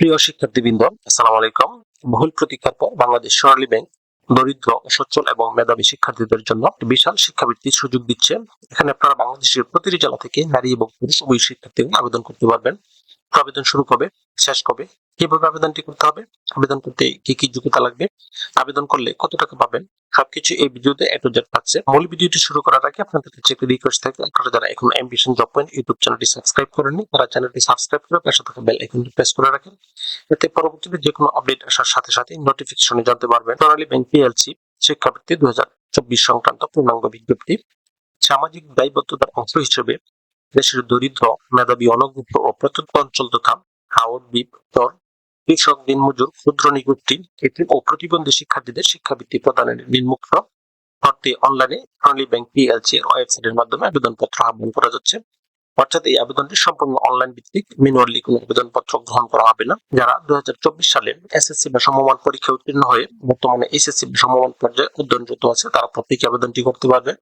প্রিয় শিক্ষার্থীবৃন্দ, আসসালামু আলাইকুম। বহুল প্রতীক্ষার পর বাংলাদেশ সোনালী ব্যাংক দরিদ্র সচ্ছল এবং মেধাবী শিক্ষার্থীদের জন্য বিশাল শিক্ষাবৃত্তির সুযোগ দিচ্ছে। এখানে আপনারা বাংলাদেশের প্রতিটি জেলা থেকে নারী এবং পুরুষ উভয় শিক্ষার্থীরা আবেদন করতে পারবেন। আবেদন শুরু কবে? শেষ কবে? কীভাবে আবেদনটি করতে হবে? আবেদন করতে কি কি যোগ্যতা লাগবে? আবেদন করলে কত টাকা পাবেন? সবকিছু এই ভিডিওতে এ টু জেড পাচ্ছে। মূল ভিডিওটি শুরু করার আগে আপনাদের কাছে একটি রিকোয়েস্ট থাকে আপনারা যারা এখন অ্যাম্বিশন জব পয়েন্ট ইউটিউব চ্যানেলটি সাবস্ক্রাইব করেননি, তারা চ্যানেলটি সাবস্ক্রাইব করে পাশে থাকা বেল আইকনটি প্রেস করে রাখেন। এতে পরবর্তীতে যে কোনো আপডেট আসার সাথে সাথে নোটিফিকেশনে জানতে পারবেন। সোনালী ব্যাংক পিএলসি শিক্ষাবৃত্তি দুই হাজার চব্বিশ সংক্রান্ত পূর্ণাঙ্গ বিজ্ঞপ্তি। সামাজিক দায়বদ্ধতার অংশ হিসেবে দেশের দরিদ্র, মেধাবী অনগ্রত ও প্রত্যন্ত অঞ্চল তথা হাওড় দ্বীপ তর কৃষক দিনমজুর, ক্ষুদ্র কৃত্রিম ও প্রতিবন্ধী শিক্ষার্থীদের শিক্ষাবৃত্তি প্রদানের নিম্মুক্ত অর্থে অনলাইনে সোনালী ব্যাংক পিএলসি এর ওয়েবসাইটের মাধ্যমে আবেদনপত্র আহ্বান করা যাচ্ছে। অর্থাৎ এই আবেদনটি সম্পূর্ণ অনলাইন ভিত্তিক ম্যানুয়ালি কোনো আবেদনপত্র গ্রহণ করা হবে না। যারা দুই হাজার চব্বিশ সালে এসএসসি বা সমমান পরীক্ষা উত্তীর্ণ হয়ে বর্তমানে এইচএসসি বা সমমান পর্যায়ে অধ্যয়নরত আছে, তারা প্রত্যেকে আবেদনটি করতে পারবে।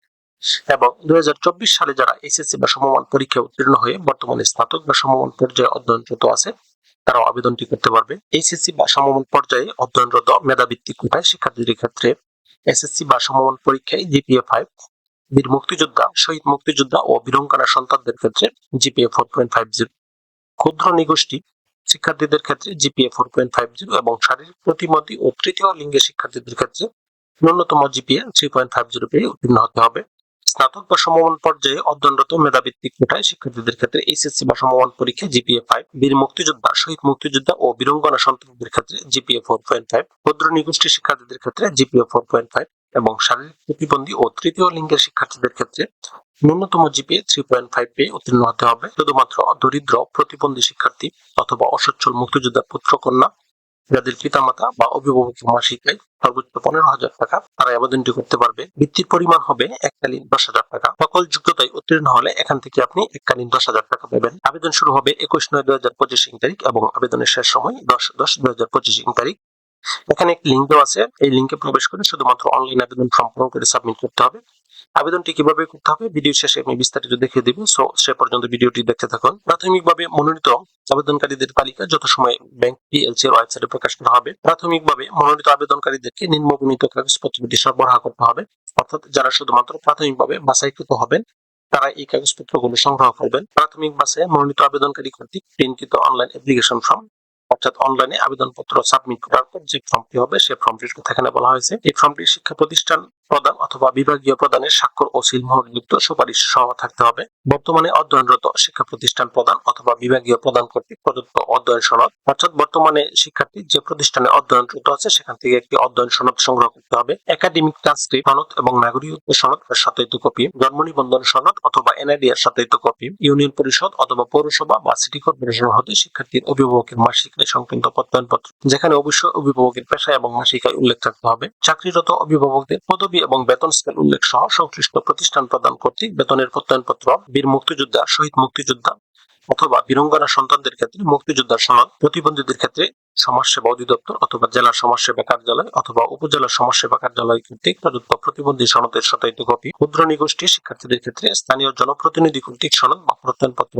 এবং দুই হাজার চব্বিশ সালে যারা এইচএসসি বা সমমান পরীক্ষা উত্তীর্ণ হয়ে বর্তমানে স্নাতক বা সমমান পর্যায়ে অধ্যয়নরত আছে তারাও আবেদনটি করতে পারবে। এইচএসসি বা সমমান পর্যায়ে অধ্যয়নরত মেধাভিত্তিক কোটায় শিক্ষার্থীদের ক্ষেত্রে এসএসসি বা সমমান পরীক্ষায় জিপিএ ফাইভ, বীর মুক্তিযোদ্ধা, শহীদ মুক্তিযোদ্ধা ও বীরঙ্গনা সন্তানদের ক্ষেত্রে GPA four point five zero. ক্ষুদ্র নিগোষ্ঠী শিক্ষার্থীদের ক্ষেত্রে GPA four point five zero এবং শারীরিক প্রতিমতি ও তৃতীয় লিঙ্গের শিক্ষার্থীদের ক্ষেত্রে ন্যূনতম GPA three point five zero পেয়ে উত্তীর্ণ হতে হবে। স্নাতক বা সমমান পর্যায়ে অধ্যয়নরত মেধাভিত্তিক কোটায় শিক্ষার্থীদের ক্ষেত্রে এইচএসসি বা সমমান পরীক্ষায় জিপিএ ফাইভ বীর মুক্তিযোদ্ধা, শহীদ মুক্তিযোদ্ধা ও বীরঙ্গনা সন্তানদের ক্ষেত্রে জিপিএ ফোর পয়েন্ট ফাইভ ভদ্র নিগোষ্ঠী শিক্ষার্থীদের ক্ষেত্রে জিপিএ ফোর পয়েন্ট ফাইভ এবং শারীরিক প্রতিবন্ধী ও তৃতীয় লিঙ্গের শিক্ষার্থীদের ক্ষেত্রে ন্যূনতম জিপিএ থ্রি পয়েন্ট ফাইভ পেয়ে উত্তীর্ণ হতে হবে। শুধুমাত্র দরিদ্র, প্রতিবন্ধী শিক্ষার্থী অথবা অসচ্ছল মুক্তিযোদ্ধার পুত্র কন্যা যাদের পিতামাতা বা অভিভাবকের মাসিক আয় সর্বোচ্চ পনেরো হাজার টাকা তারা আবেদনটি করতে পারবে। বৃত্তির পরিমাণ হবে এককালীন দশ হাজার টাকা। সকল যোগ্যতায় উত্তীর্ণ হলে এখান থেকে আপনি এককালীন দশ হাজার টাকা পাবেন। আবেদন শুরু হবে একুশ নয় দুই হাজার পঁচিশ তারিখ এবং আবেদনের শেষ সময় দশ দশ দুই হাজার পঁচিশ তারিখ। এখানে একটি লিঙ্ক দেওয়া আছে। এই লিঙ্কে প্রবেশ করে শুধুমাত্র অনলাইন আবেদন ফর্ম পূরণ করে সাবমিট করতে হবে। আবেদনটি কীভাবে করতে হবে ভিডিও শেষে আমি বিস্তারিত দেখিয়ে দিব। সো সে পর্যন্ত ভিডিওটি দেখতে থাকুন। প্রাথমিকভাবে মনোনীত আবেদনকারীদের তালিকা যত সময় ব্যাংক পিএলসি এর ওয়েবসাইটে প্রকাশ করা হবে, প্রাথমিকভাবে মনোনীত আবেদনকারীদেরকে নিম্নবর্ণিত কাগজপত্রটি সরবরাহ করতে হবে। অর্থাৎ যারা শুধুমাত্র প্রাথমিকভাবে বাছাইকৃত হবেন, তারা এই কাগজপত্রগুলো সংগ্রহ করবেন। প্রাথমিক বাসে মনোনীত আবেদনকারী কর্তৃক প্রিন্টকৃত অনলাইন অ্যাপ্লিকেশন ফর্ম, অর্থাৎ অনলাইনে আবেদনপত্র সাবমিট করার পর যে ফর্মটি হবে সেই ফর্মটির কথা এখানে বলা হয়েছে। এই ফর্মটি শিক্ষা প্রতিষ্ঠান প্রদান অথবা বিভাগীয় প্রদানের স্বাক্ষর ও সিলমোহরযুক্ত সুপারিশ সহ থাকতে হবে। বর্তমানে অধ্যয়নরত শিক্ষা প্রতিষ্ঠান প্রদান অথবা বিভাগীয় প্রদান কর্তৃক প্রদত্ত অধ্যয়ন সনদ, অর্থাৎ বর্তমানে শিক্ষার্থী যে প্রতিষ্ঠানে অধ্যয়নরত আছে, সেখান থেকে একটি অধ্যয়ন সনদ সংগ্রহ করতে হবে। একাডেমিক ট্রান্সক্রিপ্ট সনদ এবং নাগরিকত্ব সনদ এর সত্যায়িত কপি, জন্ম নিবন্ধন সনদ অথবা এনআইডি এর সত্যায়িত কপি, ইউনিয়ন পরিষদ অথবা পৌরসভা বা সিটি কর্পোরেশন হতে শিক্ষার্থীর অভিভাবকের মাসিক আয় সংক্রান্ত প্রত্যয়নপত্র, যেখানে অবশ্যই অভিভাবকের পেশা এবং মাসিক আয় উল্লেখ থাকতে হবে। চাকরিরত অভিভাবকদের পদবি এবং বেতন স্কেল উল্লেখ সহ সংশ্লিষ্ট প্রতিষ্ঠান প্রদান কর্তৃক বেতনের প্রত্যয়নপত্র, বীর মুক্তিযোদ্ধা, শহীদ মুক্তিযোদ্ধা অথবা বীরঙ্গনা সন্তানদের ক্ষেত্রে মুক্তিযোদ্ধার সনদ প্রতিবন্ধীদের ক্ষেত্রে সমাজসেবা অধিদপ্তর অথবা জেলা সমাজসেবা কার্যালয় অথবা উপজেলা সমাজসেবা কার্যালয় কর্তৃক প্রদত্ত প্রতিবন্ধী সনদের সত্যায়িত কপি, ক্ষুদ্র নিগোষ্ঠী শিক্ষার্থীদের ক্ষেত্রে স্থানীয় জনপ্রতিনিধি কর্তৃক সনদ বা প্রত্যয়নপত্র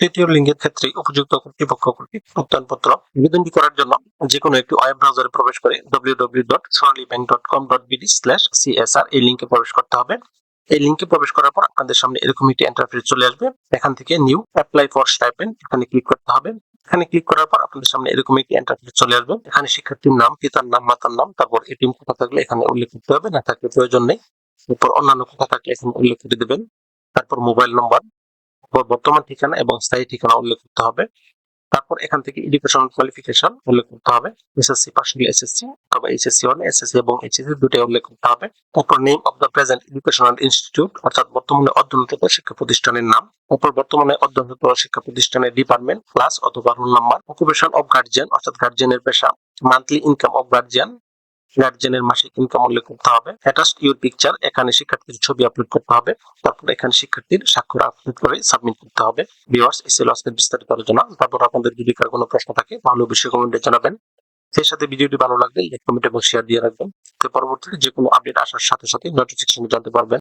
তৃতীয় লিঙ্গের ক্ষেত্রে উপযুক্ত কর্তৃপক্ষ কর্তৃক প্রত্যয়নপত্র আবেদনটি করার জন্য যে কোনো একটি ওয়েব ব্রাউজারে প্রবেশ করে www.sonalibank.com.bd/csr এই লিঙ্কে প্রবেশ করতে হবে। এই লিঙ্কে প্রবেশ করার পর আপনাদের সামনে এরকম একটি ইন্টারফেস চলে আসবে। এখান থেকে নিউ অ্যাপ্লাই ফর স্টাইপেন্ড এখানে ক্লিক করতে হবে। এখানে ক্লিক করার পর আপনাদের সামনে এরকম একটি ইন্টারফেস চলে আসবে। এখানে শিক্ষার্থীর নাম, পিতার নাম, মাতার নাম, তারপর এটিএম কোথা থাকলে এখানে উল্লেখ করতে হবে। না থাকলে প্রয়োজন নেই। এরপর অন্যান্য কোথা থাকলে এখানে উল্লেখ করে দেবেন। তারপর মোবাইল নম্বর বর্তমান ঠিকানা এবং স্থায়ী ঠিকানা উল্লেখ করতে হবে। তারপর এখান থেকে এডুকেশনাল কোয়ালিফিকেশন উল্লেখ করতে হবে। এসএসসি পাস হলে এসএসসি অথবা এইচএসসি হলে এসএসসি এবং এইচএসসি দুটোই উল্লেখ করতে হবে। তারপর name of the present educational institute অর্থাৎ বর্তমানে অধ্যয়নরত শিক্ষা প্রতিষ্ঠানের নাম। তারপর বর্তমানে অধ্যয়নরত শিক্ষা প্রতিষ্ঠানের ডিপার্টমেন্ট ক্লাস অথবা roll number occupation of guardian অর্থাৎ গার্জিয়ানের পেশা। মান্থলি ইনকাম অফ গার্জিয়ান গার্জেনের মাসিক ইনকাম উল্লেখ করতে হবে। অ্যাটাস্ট ইউর পিকচার এখানে শিক্ষার্থীর ছবি আপলোড করতে হবে। তারপর এখানে শিক্ষার্থীর স্বাক্ষর আপলোড করে সাবমিট করতে হবে। ভিউয়ার্স এই ছিল আজকের বিস্তারিত আলোচনা। তারপর আপনাদের যদি কার কোনো প্রশ্ন থাকে ভালো অবশ্যই কমেন্টে জানাবেন। সেই সাথে ভিডিওটি ভালো লাগলে লাইক কমেন্ট এবং শেয়ার দিয়ে রাখবেন। তো পরবর্তীতে যে কোনো আপডেট আসার সাথে সাথে নোটিফিকেশন জানতে পারবেন।